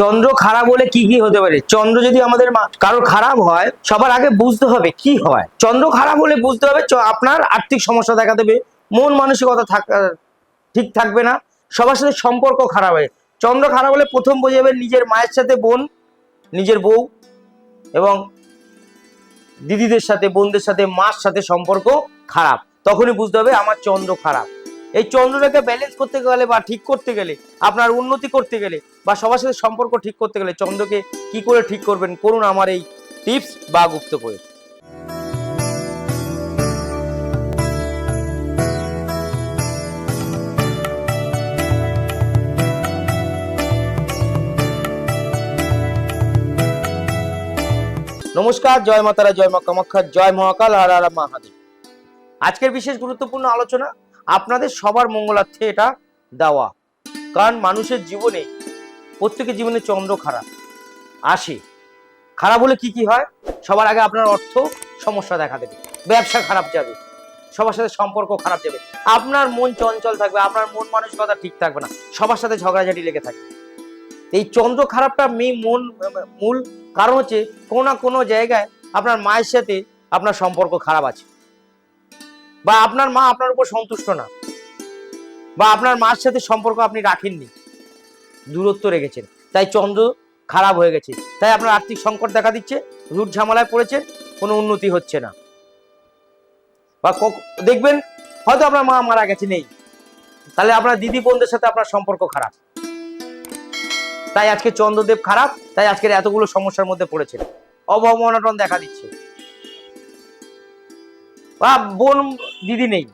চন্দ্র খারাপ হলে কি কি হতে পারে? চন্দ্র যদি আমাদের কারোর খারাপ হয়, সবার আগে বুঝতে হবে কি হয়। চন্দ্র খারাপ হলে বুঝতে হবে আপনার আর্থিক সমস্যা দেখা দেবে, মন মানসিকতা ঠিক থাকবে না, সবার সাথে সম্পর্ক খারাপ হয়। চন্দ্র খারাপ হলে প্রথম বোঝা যাবে নিজের মায়ের সাথে বোন, নিজের বউ এবং দিদিদের সাথে, বোনদের সাথে, মার সাথে সম্পর্ক খারাপ। তখনই বুঝতে হবে আমার চন্দ্র খারাপ। এই চন্দ্রটাকে ব্যালেন্স করতে গেলে বা ঠিক করতে গেলে, আপনার উন্নতি করতে গেলে বা সবার সাথে সম্পর্ক ঠিক করতে গেলে চন্দ্রকে কি করে ঠিক করবেন করুন আমার এই টিপস বা গুপ্ত করে নমস্কার, জয় মাতারা, জয় মা কামাখ্যা জয় মহাকাল আর মহাদেব। আজকের বিশেষ গুরুত্বপূর্ণ আলোচনা আপনাদের সবার মঙ্গলার্থে এটা দেওয়া। কারণ মানুষের জীবনে, প্রত্যেকের জীবনে চন্দ্র খারাপ। আসে। খারাপ হলে কি কি হয়? সবার আগে আপনার অর্থ সমস্যা দেখা দেবে। ব্যবসা খারাপ যাবে। সবার সাথে সম্পর্ক খারাপ যাবে। আপনার মন চঞ্চল থাকবে, আপনার মন মানসিকতা ঠিক থাকবে না। সবার সাথে ঝগড়াঝাটি লেগে থাকবে এই চন্দ্র খারাপটা মেয়ে মন, মূল কারণ হচ্ছে কোনো না কোনো জায়গায় আপনার মায়ের সাথে আপনার সম্পর্ক খারাপ আছে। বা আপনার মা আপনার উপর সন্তুষ্ট না। বা আপনার মার সাথে সম্পর্ক আপনি রাখেননি। দূরত্ব রেখেছেন। তাই চন্দ্র খারাপ হয়ে গেছে। তাই আপনার আর্থিক সংকট দেখা দিচ্ছে। রুট ঝামেলায় পড়েছে। কোনো উন্নতি হচ্ছে না। বা দেখবেন, হয়তো আপনার মা মারা গেছে নেই। তাহলে আপনার দিদি বোনদের সাথে আপনার সম্পর্ক খারাপ। তাই আজকে চন্দ্রদেব খারাপ। তাই আজকের এতগুলো সমস্যার মধ্যে পড়েছে অভাব অনটন দেখা দিচ্ছে। বা বোন দিদি নেই,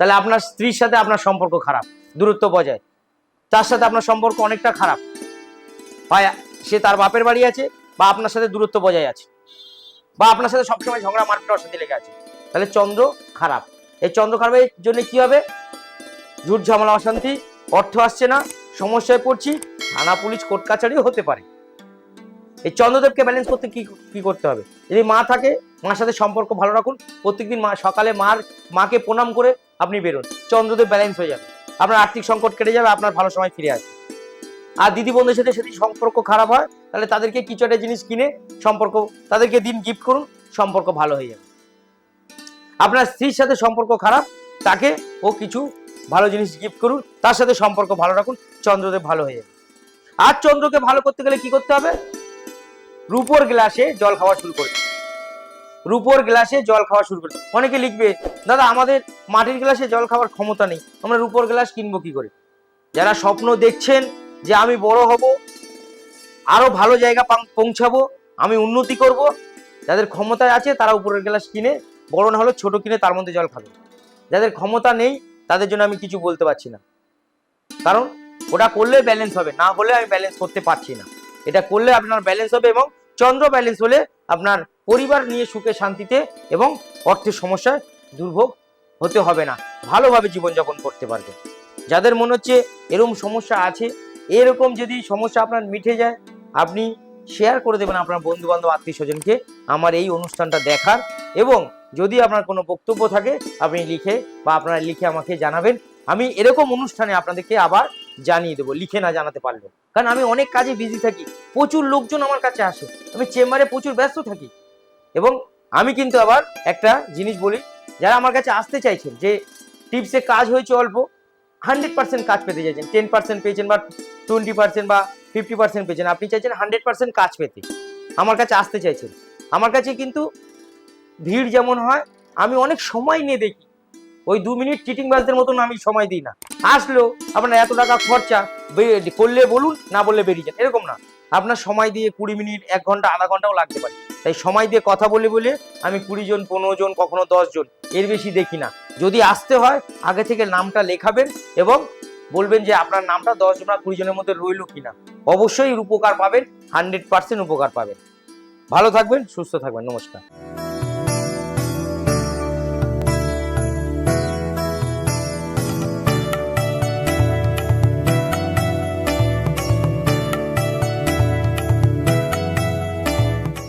তাহলে আপনার স্ত্রীর সাথে আপনার সম্পর্ক খারাপ, দূরত্ব বজায়। তার সাথে আপনার সম্পর্ক অনেকটা খারাপ। হয় সে তার বাপের বাড়ি আছে বা আপনার সাথে দূরত্ব বজায় আছে। বা আপনার সাথে সবসময় ঝগড়া, মারপিট, অশান্তি লেগে আছে। তাহলে চন্দ্র খারাপ। এই চন্দ্র খারাপের জন্য কি হবে? ঝুট ঝামেলা, অশান্তি, অর্থ আসছে না, সমস্যায় পড়ছি, থানা, পুলিশ, কোর্ট, কাছারিও হতে পারে। এই চন্দ্রদেবকে ব্যালেন্স করতে কি কি করতে হবে? যদি মা থাকে, মার সাথে সম্পর্ক ভালো রাখুন, প্রত্যেকদিন মা, সকালে মার, মাকে প্রণাম করে আপনি বেরোন। চন্দ্রদেব ব্যালেন্স হয়ে যাবে। আপনার আর্থিক সংকট কেটে যাবে, আপনার ভালো সময় ফিরে আসবে। আর দিদি বন্ধুদের সাথে যদি সম্পর্ক খারাপ হয়, তাহলে তাদেরকে কিছু একটা জিনিস কিনে সম্পর্ক, তাদেরকে দিন গিফট করুন, সম্পর্ক ভালো হয়ে যাবে। আপনার স্ত্রীর সাথে সম্পর্ক খারাপ, তাকে ও কিছু ভালো জিনিস গিফট করুন, তার সাথে সম্পর্ক ভালো রাখুন, চন্দ্রদেব ভালো হয়ে যাবে। আর চন্দ্রকে ভালো করতে গেলে কি করতে হবে? রূপোর গ্লাসে জল খাওয়া শুরু করে। রূপোর গ্লাসে জল খাওয়া শুরু করে অনেকে লিখবে, দাদা, আমাদের মাটির গ্লাসে জল খাওয়ার ক্ষমতা নেই। আমরা রূপোর গ্লাস কিনবো কি করে? যারা স্বপ্ন দেখছেন যে আমি বড় হব, আরও ভালো জায়গা পৌঁছাবো, আমি উন্নতি করব, যাদের ক্ষমতায় আছে তারা উপরের গ্লাস কিনে, বড় না হলে ছোট কিনে তার মধ্যে জল খাবে। যাদের ক্ষমতা নেই তাদের জন্য আমি কিছু বলতে পারছি না। কারণ ওটা করলে ব্যালেন্স হবে, না হলে আমি ব্যালেন্স করতে পারছি না। এটা করলে আপনার ব্যালেন্স হবে এবং চন্দ্র ব্যালেন্স হলে আপনার পরিবার নিয়ে সুখে শান্তিতে এবং অর্থের সমস্যায় দুর্ভোগ হতে হবে না। ভালোভাবে জীবনযাপন করতে পারবে যাদের মনে হচ্ছে এরকম সমস্যা আছে, এরকম যদি সমস্যা আপনার মিটে যায়, আপনি শেয়ার করে দেবেন আপনার বন্ধু বান্ধব আত্মীয় স্বজনকে আমার এই অনুষ্ঠানটা দেখার এবং যদি আপনার কোনো বক্তব্য থাকে, আপনি লিখে বা আপনারা লিখে আমাকে জানাবেন। আমি এরকম অনুষ্ঠানে আপনাদেরকে আবার জানিয়ে দেবো, লিখে না জানাতে পারলে। কারণ আমি অনেক কাজে বিজি থাকি, প্রচুর লোকজন আমার কাছে আসে, আমি চেম্বারে প্রচুর ব্যস্ত থাকি। এবং আমি কিন্তু আবার একটা জিনিস বলি, যারা আমার কাছে আসতে চাইছেন, যে টিপসে কাজ হয়েছে অল্প হান্ড্রেড পার্সেন্ট কাজ পেতে চাইছেন টেন পার্সেন্ট পেয়েছেন বা টোয়েন্টি পার্সেন্ট বা ফিফটি পার্সেন্ট পেয়েছেন, আপনি চাইছেন হান্ড্রেড পার্সেন্ট কাজ পেতে, আমার কাছে আসতে চাইছেন। আমার কাছে কিন্তু ভিড় যেমন হয়, আমি অনেক সময় নিয়ে দেখি ওই দু মিনিট চিটিং বাজদের মতন আমি সময় দিই না। আসলেও আপনার এত টাকা খরচা করলে বলুন, না বললে বেরিয়ে যান। এরকম না। আপনার সময় দিয়ে কুড়ি মিনিট, এক ঘণ্টা, আধা ঘন্টাও লাগতে পারে। তাই সময় দিয়ে কথা বলে বলে আমি কুড়ি জন, পনেরো জন, কখনো দশ জন, এর বেশি দেখি না। যদি আসতে হয়, আগে থেকে নামটা লেখাবেন এবং বলবেন যে আপনার নামটা দশ জন কুড়ি জনের মধ্যে রইল কিনা। অবশ্যই উপকার পাবেন হান্ড্রেড পার্সেন্ট উপকার পাবেন। ভালো থাকবেন, সুস্থ থাকবেন। নমস্কার।